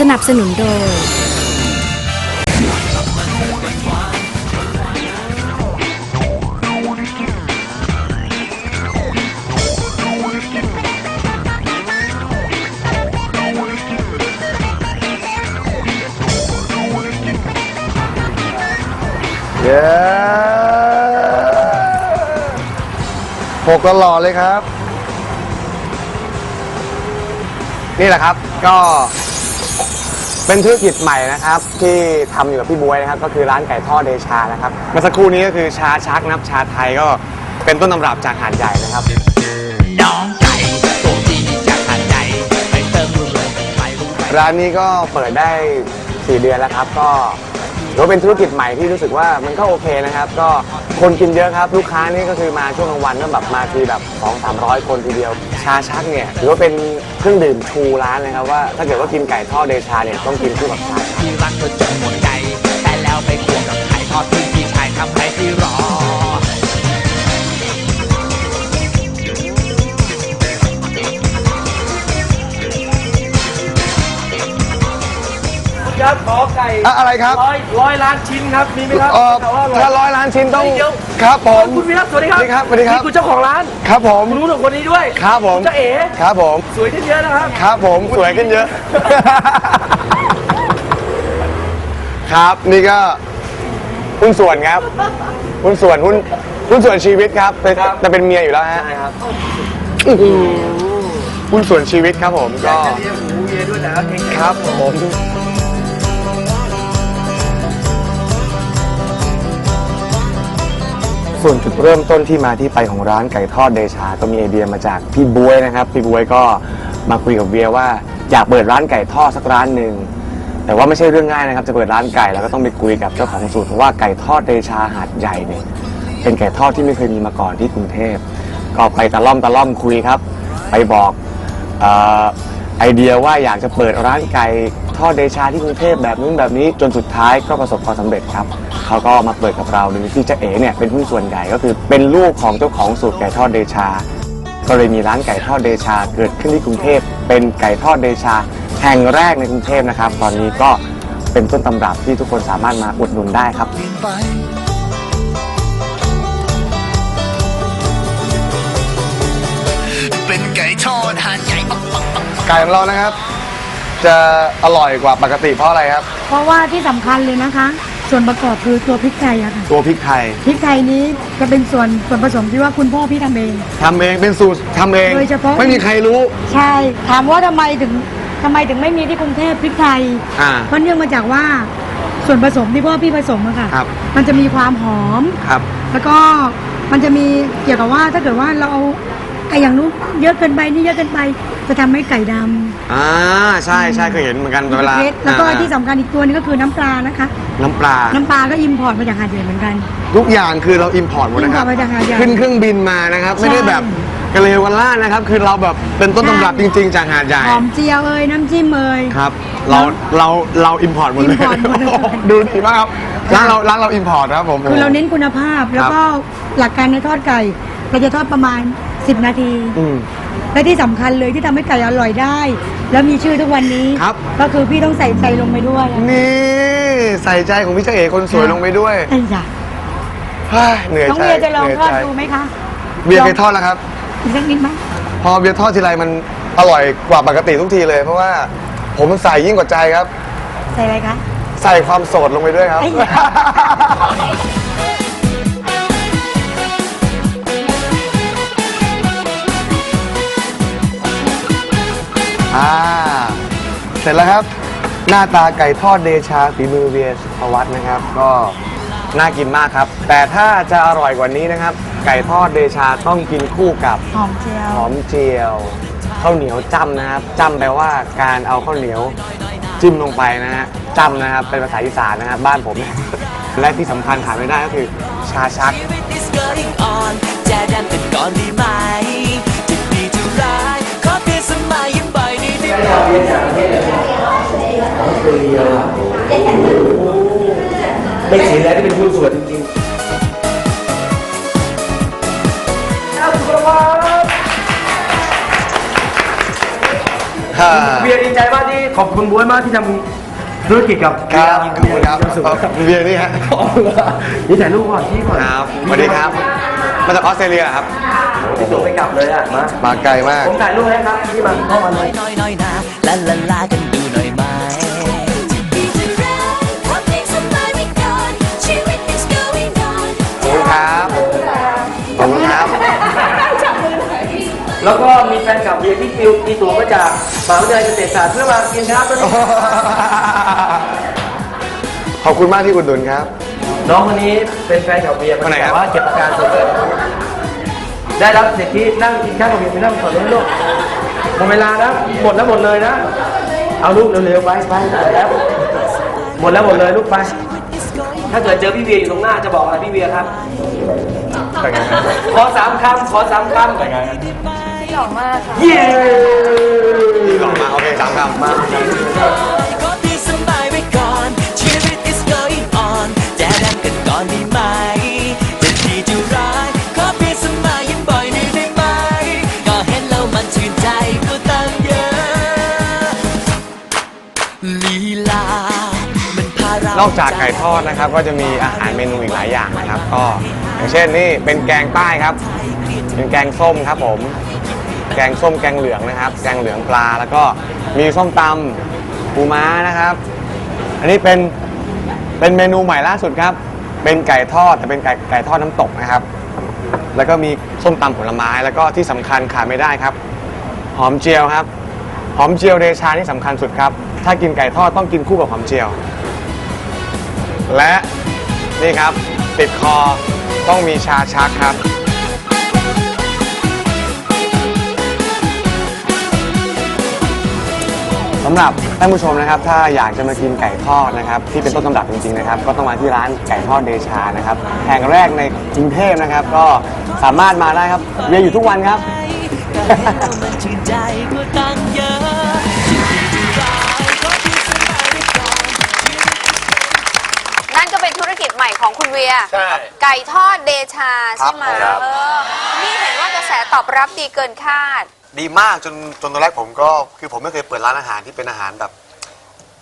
สนับสนุนโดย เย้หกตลอดเลยครับ นี่แหละครับ ก็ เป็นธุรกิจใหม่นะครับที่ทำอยู่กับพี่บวยนะครับก็คือร้านไก่ทอดเดชานะครับเมื่อสักครู่นี้ก็คือชาชักนะครับชาไทยก็เป็นต้นตำรับจากหาดใหญ่นะครับ น้องไก่ตัวดีจากหาดใหญ่ไปเติมรูเลยไปรู้ไป ร้านนี้ก็เปิดได้ 4 เดือนแล้วครับ ก็ ถือว่าเป็นธุรกิจใหม่ที่รู้สึกว่ามันก็โอเคนะครับ ก็คนกินเยอะครับ ลูกค้านี่ก็คือมาช่วงกลางวันก็แบบมาทีแบบ 2 3 0 0 คนทีเดียว ชาชักเนี่ยถือว่าเป็นเครื่องดื่มชูร้านนะครับว่าถ้าเกิดว่ากินไก่ทอดเดชาเนี่ยต้องกินคู่กับชาชักที่รักเธอจนหมดใจแต่แล้วไปควงกับไข่ทอดที่พี่ชายทำให้พี่รอครับขอ ไก่อะอะไรครับ ร้อยร้อยล้านชิ้นครับ มีไหมครับเอ่อแต่ว่าถ้าร้อยล้านชิ้นต้องเดี๋ยวครับผม คุณวีรัตสวัสดีครับสวัสดีครับสวัสดีครับ นี่คุณเจ้าของร้านครับผม คุณรู้หนุ่มคนนี้ด้วยครับผมเจ้าเอ๋ครับผม สวยขึ้นเยอะนะครับ ครับผมสวยขึ้นเยอะ ครับนี่ก็หุ้นส่วนครับหุ้นส่วนหุ้นหุ้นส่วนชีวิตครับเป็นจะเป็นเมียอยู่แล้วฮะใช่ครับหุ้นส่วนชีวิตครับผมก็จะเลี้ยงหมูเยด้วยแต่ว่าเก่งใจครับผม ส่วนจุดเริ่มต้นที่มาที่ไปของร้านไก่ทอดเดชาก็มีไอเดียมาจากพี่บวยนะครับ พี่บวยก็มาคุยกับเวียว่าอยากเปิดร้านไก่ทอดสักร้านหนึ่งแต่ว่าไม่ใช่เรื่องง่ายนะครับ จะเปิดร้านไก่แล้วก็ต้องไปคุยกับเจ้าของสูตรเพราะว่าไก่ทอดเดชาหาดใหญ่เนี่ยเป็นไก่ทอดที่ไม่เคยมีมาก่อนที่กรุงเทพ ก็ไปตะล่อมตะล่อมคุยครับ ไปบอกอไอเดียว่าอยากจะเปิดร้านไก่ ทอดเดชาที่กรุงเทพแบบนู้นแบบนี้จนสุดท้ายก็ประสบความสำเร็จครับเขาก็มาเปิดกับเราโดยที่เจ๊เอ๋เนี่ยเป็นหุ้นส่วนใหญ่ก็คือเป็นลูกของเจ้าของสูตรไก่ทอดเดชา ก็เลยมีร้านไก่ทอดเดชาเกิดขึ้นที่กรุงเทพเป็นไก่ทอดเดชาแห่งแรกในกรุงเทพนะครับ ตอนนี้ก็เป็นต้นตำรับที่ทุกคนสามารถมาอุดหนุนได้ครับ เป็นไก่ทอดหันใหญ่ปักปักปักไก่ของเรานะครับ จะอร่อยกว่าปกติเพราะอะไรครับ เพราะว่าที่สำคัญเลยนะคะ ส่วนประกอบคือตัวพริกไทยอะค่ะตัวพริกไทยพริกไทยนี้จะเป็นส่วนส่วนผสมที่ว่าคุณพ่อพี่ทำเอง ทำเองเป็นสูตรทำเอง โดยเฉพาะ ไม่มีใครรู้ ใช่ ถามว่าทำไมถึงทำไมถึงไม่มีที่กรุงเทพพริกไทยอ่าเพราะเนื่องมาจากว่าส่วนผสมที่พ่อพี่ผสมอะค่ะ ครับ มันจะมีความหอม ครับ แล้วก็มันจะมีเกี่ยวกับว่าถ้าเกิดว่าเราเอา ไอ้อย่างนู้นเยอะเกินไปนี่เยอะเกินไป จะทำให้ไก่ดำอ่าใช่ใช่เคยเห็นเหมือนกันเวลาเพชรแล้วก็อ่าที่สำคัญอีกตัวนึงก็คือน้ำปลานะคะ น้ำปลา น้ำปลาก็อิมพอร์ตมาจากหาดใหญ่เหมือนกัน ทุกอย่างคือเราอิมพอร์ตหมดนะครับ import มาจากหาดใหญ่ขึ้นเครื่องบินมานะครับไม่ได้ใช่แบบกระเลวกระล่านะครับ คือเราแบบเป็นต้นตำรับจริง ๆ จากหาดใหญ่ หอมเจียวเอ้ยน้ำจิ้มเอ้ยครับ เรา เรา เราอิมพอร์ตหมดเลย import หมดเลย ดูดีมากครับ ร้านเรา ร้านเราอิมพอร์ตครับผม คือเราเน้นคุณภาพแล้วก็หลักการในทอดไก่ เราจะทอดประมาณ 10 นาที อืม และที่สำคัญเลยที่ทำให้ไก่อร่อยได้ แล้วมีชื่อทุกวันนี้ ครับ ก็คือพี่ต้องใส่ใจลงไปด้วยนี่ใส่ใจของพี่เจ้าเอกคนสวยลงไปด้วยไอ้จ้ะเฮ้ยเหนื่อยน้องใจเวียจะลองหนื่ยทอดใจดูไหมคะเบียร์เคยทอดแล้วครับ อีกสักนิดไหมพอเบียร์ทอดทีไรมันอร่อยกว่าปกติทุกทีเลย เพราะว่าผมใส่ยิ่งกว่าใจครับ ใส่อะไรคะ ใส่ความโสดลงไปด้วยครับ ไอ้ยะ อ่า เสร็จแล้วครับ หน้าตาไก่ทอดเดชาฝีมือเวียสุภวัฒน์นะครับ ก็น่ากินมากครับ แต่ถ้าจะอร่อยกว่านี้นะครับ ไก่ทอดเดชาต้องกินคู่กับหอมเจียวหอมเจียวข้าวเหนียวจ้ำนะครับจ้ำแปลว่าการเอาข้าวเหนียวจิ้มลงไปนะฮะจ้ำนะครับเป็นภาษาอีสานนะครับบ้านผม และที่สำคัญขาดไม่ได้ก็คือชาชัก Spirit is going on จะดันเป็นก่อนดีไหม ไหมไม่เสียแล้วที่เป็นหุ้นส่วนจริงๆเบียร์ดีใจมากที่ขอบคุณบ๊วยมากที่ทำธุรกิจกับครับขอบคุณครับมีวามสุขเบียร์นี่ฮะนี่ถ่ายรูปก่อนที่ก่อนครับสวัสดีครับมาจากออสเตรเลียครับที่ตัวไปกลับเลยอะมามาไกลมากผมถ่ายรูปให้ครับที่มาเข้ามาเลยน้อยน้อยนะลาลาลากันดูหน่อยไหมดี แล้วก็มีแฟนคลับเบียร์ที่ติวตีตัวมาจากมหาวิทยาลัยเกษตรศาสตร์เพื่อมากินครับแล้วนี่ขอบคุณมากที่อุดหนุนครับ น้องคนนี้เป็นแฟนคลับเบียร์คนไหนครับ แต่ว่าเก็บอาการส่วนเลยได้รับสิทธินั่งกินข้าวกับเบียร์ไปนั่งก่อนเลยลูกหมดเวลานะหมดแล้วหมดเลยนะ เอาลูกเร็วๆไปไปหมดแล้วหมดแล้วหมดเลยลูกไป ถ้าเกิดเจอพี่เวียอยู่ตรงหน้าจะบอกอะไรพี่เวียครับ ขอสามคำขอสามคำ หล่อมากค่ะ เย้หลอกมาโอเคสามคำมาก็พี่สบายไว้ก่อน ชีวิต is going on แจดำกันก่อนดีไหมจะดีจะร้ายขอพี่สบายยิ้มบ่อยหน่อยได้ไหม ก็เห็นแล้วมันชื่นใจก็ตั้งเยอะลีลา มันพาเรานอกจากไก่ทอดนะครับ ก็จะมีอาหารเมนูอีกหลายอย่างนะครับ ก็อย่างเช่นนี่เป็นแกงใต้ครับ เป็นแกงส้มครับผม แกงส้มแกงเหลืองนะครับ แกงเหลืองปลาแล้วก็มีส้มตำปูม้านะครับ อันนี้เป็นเป็นเมนูใหม่ล่าสุดครับ เป็นไก่ทอดแต่เป็นไก่ไก่ทอดน้ำตกนะครับ แล้วก็มีส้มตำผลไม้แล้วก็ที่สำคัญขาดไม่ได้ครับ หอมเจียวครับ หอมเจียวเดชานี่สำคัญสุดครับ ถ้ากินไก่ทอดต้องกินคู่กับหอมเจียว และนี่ครับติดคอต้องมีชาชักครับ สำหรับท่านผู้ชมนะครับ ถ้าอยากจะมากินไก่ทอดนะครับ ที่เป็นต้นตำรับจริงๆนะครับ ก็ต้องมาที่ร้านไก่ทอดเดชานะครับแห่งแรกในกรุงเทพนะครับ ก็สามารถมาได้ครับเรียนอยู่ทุกวันครับก็เห็นแล้วมันชื่นใจก็ตั้งเยอะจะดีจะร้ายขอพี่สบายไว้ก่อนนั่นก็เป็นธุรกิจใหม่ของคุณเวีย ใช่ ไก่ทอดเดชา ใช่ไหมครับ เออนี่เห็นว่าก ระแสตอบรับดีเกินคาด ดีมากจนจนตอนแรกผมก็คือผมไม่เคยเปิดร้านอาหารที่เป็นอาหารแบบ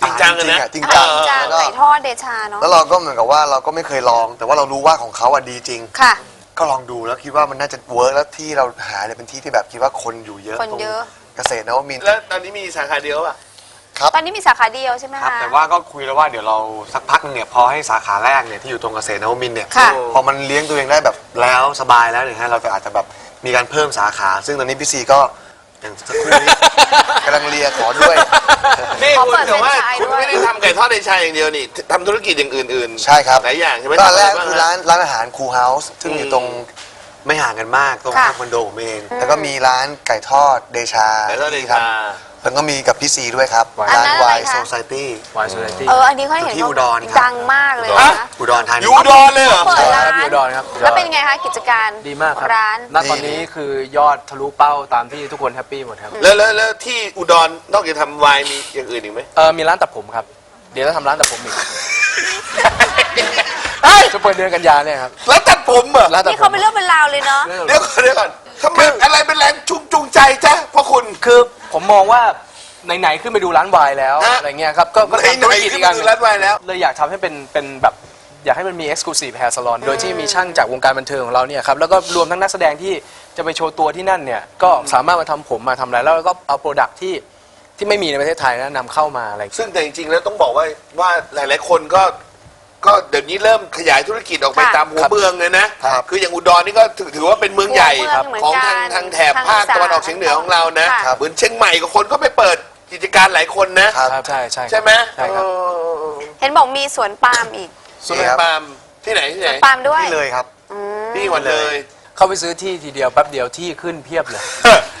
จริงจังอะนะจริงจังจริงจังแล้วก็ไก่ทอดเดชาเนาะแล้วเราก็เหมือนกับว่าเราก็ไม่เคยลอง แต่ว่าเรารู้ว่าของเขาอะดีจริง ค่ะ ก็ลองดูแล้วคิดว่ามันน่าจะเวิร์กแล้วที่เราหาเนี่ยเป็นที่ที่แบบคิดว่าคนอยู่เยอะคนเยอะ ตรงเกษตรนวมินทร์ แล้วตอนนี้มีสาขาเดียวป่ะตอนนี้มีสาขาเดียวใช่ไหมครับคะ แต่ว่าก็คุยแล้วว่าเดี๋ยวเราสักพักหนึงเนี่ยพอให้สาขาแรกเนี่ยที่อยู่ตรงเกษตรนวมินทร์เนี่ยค่ะ พอมันเลี้ยงตัวเองได้แบบแล้วสบายแล้วเนี่ยฮะเราจะอาจจะแบบ มีการเพิ่มสาขา ซึ่งตอนนี้พี่ซีก็อย่างสักครู่นี้ กำลังเลียขอด้วย นี่ขอคุณเปิดแต่ว่าแฟรนไชส์คุณด้วยไม่ได้ทำไก่ทอดในชายอย่างเดียวนี่ทำธุรกิจอย่างอื่นๆใช่ครับ หลายอย่างใช่ไหมก็อันแรกทำะไบ้งคือฮะร้านร้านอาหารคูเฮาส์ซึ่งอยู่อืมตรงไม่ห่างกันมากตรงค่ะข้างคอนโดผมเอง แล้วก็มีร้านไก่ทอดเดชาไก่ทอดเดที่ชาทำ แล้วก็มีกับพี่ซีด้วยครับอันร้านนั้นอะไรวายคะโซซตี้ เอออันนี้เขาเห็นที่อุดรครับ ดังมากเลยฮะนะ อุดรธานีอยู่อุดรเลยเหรอ เปิดร้าน อยู่อุดรครับแล้วเป็นไงคะกิจการดีมากครับร้าน ณตอนนี้คือยอดทะลุเป้าตามที่ทุกคนแฮปปี้หมดครับ แล้วแล้วแล้วที่อุดรนอกจากทำไวน์มีอย่างอื่นอีกไหมเออมีร้านตัดผมครับ เดี๋ยวจะทำร้านตัดผมอีกเฮ้ยจะเปิดเดือนกันยาเนี่ยครับ แล้วตัดผมเหรอร้านตัดนี่ผเขามเป็นเรื่องเป็นราวเลยเนาะ เดี๋ยวก่อนเดี๋ยวก่อน ทำไมอะไรเป็นแรงจูงจูงใจจ๊ะเพราะคุณ คือผมมองว่าไหนๆขึ้นไปดูร้านวายแล้วฮะอะไรเงี้ยครับก็ก็ไหนทำธุรกิจไหนขึ้อีนกไปอันหดูนึ่งร้านไวน์แล้ว เลยอยากทำให้เป็นเป็นแบบอยากให้มันมี exclusive hair salon โดยที่มีช่างจากวงการบันเทิงของเราเนี่ยครับแล้วก็รวมทั้งนักแสดงที่จะไปโชว์ตัวที่นั่นเนี่ยก็สามารถมาทำผมมาทำอะไรแล้วก็เอาโปรดักที่ที่ไม่มีในประเทศไทยนะนำเข้ามาอะไร ซึ่งแต่จริงๆแล้วต้องบอกว่าว่าหลาย ๆ คนก็ ก็เดี๋ยวนี้เริ่มขยายธุรกิจออกไปค่ะตามหัวครับเมืองเลยนะครับคืออย่างอุดรนี่ก็ถือถือว่าเป็นเมืองใหญ่หัวเมืองเหมือนของกัทางนทางแถบทางภาคอีสานตะวันออกเฉียงเหนือของเรานะค่ะ เหมือนเชียงใหม่ก็คนก็ไปเปิดกิจการหลายคนนะ ครับครับใช่ใช่ใช่ไหมใช่ครับ เออเห็นบอกมีสวนปาล์มอีกสวนปาล์มที่ไหนที่ไหนปาล์มด้วยนี่เลยครับ อืม ที่จังหวัดเลย เข้าไปซื้อที่ทีเดียวแป๊บเดียวที่ขึ้นเพียบเลย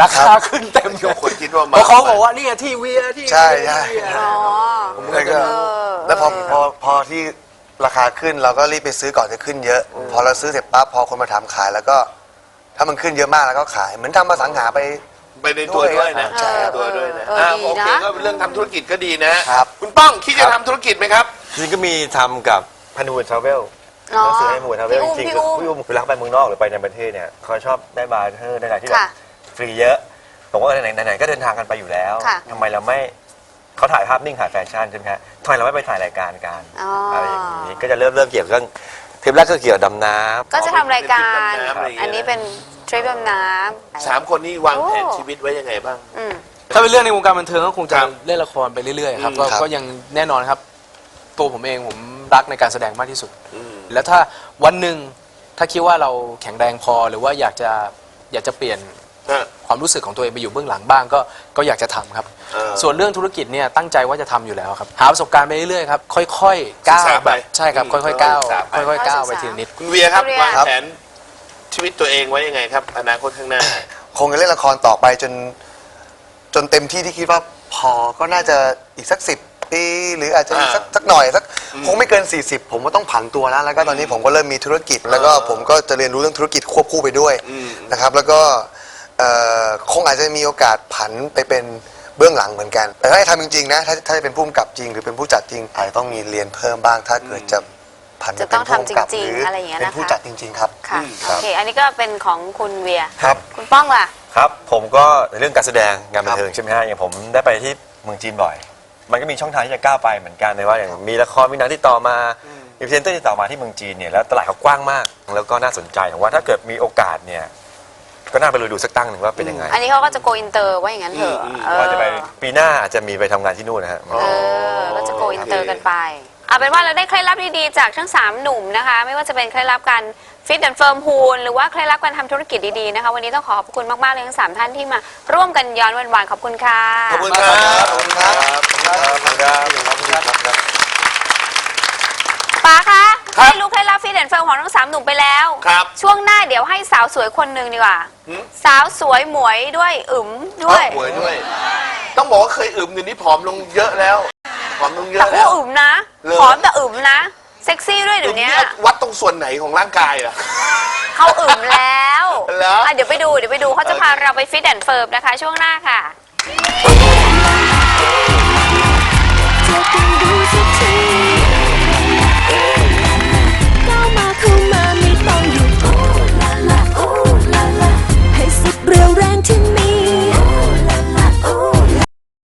ราคาขึ้นเต็มเลยคนคิดว่ามา เพราะเขาบอกว่านี่ไงที่เวียที่ใช่ใช่ที่เวีย อ๋อ แล้วก็เออแล้วพอพอพอที่ ราคาขึ้นเราก็รีบไปซื้อก่อนจะขึ้นเยอะ พอเราซื้อเสร็จปั๊บพอคนมาถามขายแล้วก็ ถ้ามันขึ้นเยอะมากแล้วก็ขาย เหมือนทำมาสังหาไป ไปในตัวด้วยนะใช่ครับตัวด้วยนะเอออ่าดีโอเคนะก็เป็นเรื่องทำธุรกิจก็ดีนะ ครับ คุณป้องคิดจะทำธุรกิจไหมครับ จริงๆก็มีทำกับพันธมิตรทราเวลอ๋อหนังสือให้หมู่ทราเวลพี่จอุ้มริงพี่ๆคืออุ้มพี่อุ้มเวลาเขาไปเมืองนอกหรือไปในประเทศเนี่ยเขาชอบได้บาร์เทอร์ได้อะไรที่แบบค่ะฟรีเยอะผมว่าไหนๆไหนๆก็เดินทางกันไปอยู่แล้วค่ะ ทำไมเราไม่ เขาถ่ายภาพนิ่งถ่ายแฟชั่นใช่ไหมฮะทำไมเราไม่ไปถ่ายรายการกันอ๋ออ อะไรอย่างนี้ก็จะเริ่มเริ่มเกี่ยวกับเรื่องทริปแรกก็เกี่ยวกับดำน้ำก็จะทำรายการดำน้ำอะไรอย่างเงี้ยอันนี้เป็นทริปดำน้ำสามคนนี้วางแผนโอ้ชีวิตไว้ยังไงบ้างอืม ถ้าเป็นเรื่องในวงการบันเทิงก็คงจะครับเล่นละครไปเรื่อยๆครับอืม ก็ครับ ก็ยังแน่นอนครับ ตัวผมเองผมรักในการแสดงมากที่สุด อืม แล้วถ้าวันหนึ่งถ้าคิดว่าเราแข็งแรงพอหรือว่าอยากจะอยากจะเปลี่ยน ฮะ ความรู้สึกของตัวเองไปอยู่เบื้องหลังบ้างก็ก็อยากจะทำครับ เออส่วนเรื่องธุรกิจเนี่ยตั้งใจว่าจะทำอยู่แล้วครับ หาประสบการณ์ไปเรื่อยๆครับค่อยๆก้าวศึกษาแบไปบใช่ครับอืมค่อยๆก้าวศึกษาไป ค่อยๆก้าวไปศึกษาทีละนิด คุณเวียครับคุณเวียวางแผนชีวิตตัวเองไว้ยังไงครับ อนาคตข้างหน้า คงจะเล่นละครต่อไปจน จนเต็มที่ที่คิดว่าพอก็น่าจะอีกสักสิบปี หรืออาจจะอีกสักอ่าสักหน่อยสักคงไม่เกิน 40 ผมก็ต้องผันตัวแล้วแล้วก็ตอนนี้ผมก็เริ่มมีธุรกิจ แล้วก็ผมก็จะเรียนรู้เรื่องธุรกิจควบคู่ไปด้วยอืม นะครับ แล้วก็ เอ่อคงอาจจะมีโอกาสผันไปเป็นเบื้องหลังเหมือนกัน แต่ถ้าให้ทำจริงๆนะถ้าถ้าจะเป็นผู้กำกับจริง หรือเป็นผู้จัดจริงอาจจะต้องมีเรียนเพิ่มบ้าง ถ้าเกิดจะผันไปจะเป็ต้อนงผู้กำกับทำจริงๆหรืออะไรอย่างเงี้ยเป็นนะคะผู้จัดจริง ๆ ครับ ค่ะอืมโอเค อันนี้ก็เป็นของคุณเวีย ครับ คุณป้องล่ะ ครับ ผมก็ในเรื่องการแสดงงานบันเทิงใช่ไหมฮะอย่างผมได้ไปที่เมืองจีนบ่อย มันก็มีช่องทางที่จะก้าวไปเหมือนกันเลยว่าอย่างมีละครมีหนังที่ต่อมามีพรีเซนเตอร์ที่ต่อมาที่เมืองจีนเนี่ยแล้วตลาดเขากว้างมาก แล้วก็น่าสนใจผมว่าถ้าเกิดมีโอกาสเนี่ย ก็น่าไปลุยดูสักตั้งหนึ่งว่าเป็นยังไงอันนี้เขาก็จะโกอินเตอร์ว่าอย่างนั้นเถอะอืม เออว่าจะไปปีหน้าอาจจะมีไปทำงานที่นู่นนะฮะ เออก็จะโกอินเตอร์กันไปเอาเป็นว่าเราได้เคล็ดลับดีๆจากทั้ง3หนุ่มนะคะ ไม่ว่าจะเป็นเคล็ดลับการฟิตแอนด์เฟิร์มฮูนหรือว่าเคล็ดลับการทำธุรกิจดีๆนะคะ วันนี้ต้องขอขอบคุณมากๆเลยทั้งสามท่านที่มาร่วมกันย้อนวันวานๆขอบคุณค่ะ ขอบคุณครับ ขอบคุณครับ ขอบคุณครับ คได้รู้เคล็ดลับฟิตเนสเฟิร์มของทั้งสามหนุ่มไปแล้ว ครับช่วงหน้าเดี๋ยวให้สาวสวยคนหนึ่งดีกว่าสาวสวยหมวยด้วยอึ๋มด้วย หวยด้วย ต้องบอกว่าเคยอึมเดี๋ยวนี้ผอมลงเยอะแล้วผอมลงเยอะแล้ก็อึ๋มนะหอผอมแต่อึ๋มนะ เซ็กซี่ด้วยเดี๋ยวนี้วัดตรงส่วนไหนของร่างกายอะ เขาอึ๋มแล้วเหรอเดี๋ยวไปดูเดี๋ยวไปดูเขาจะพาเราไปฟิตแอนด์เฟิร์มนะคะ ช่วงหน้าค่ะ เธอคงรู้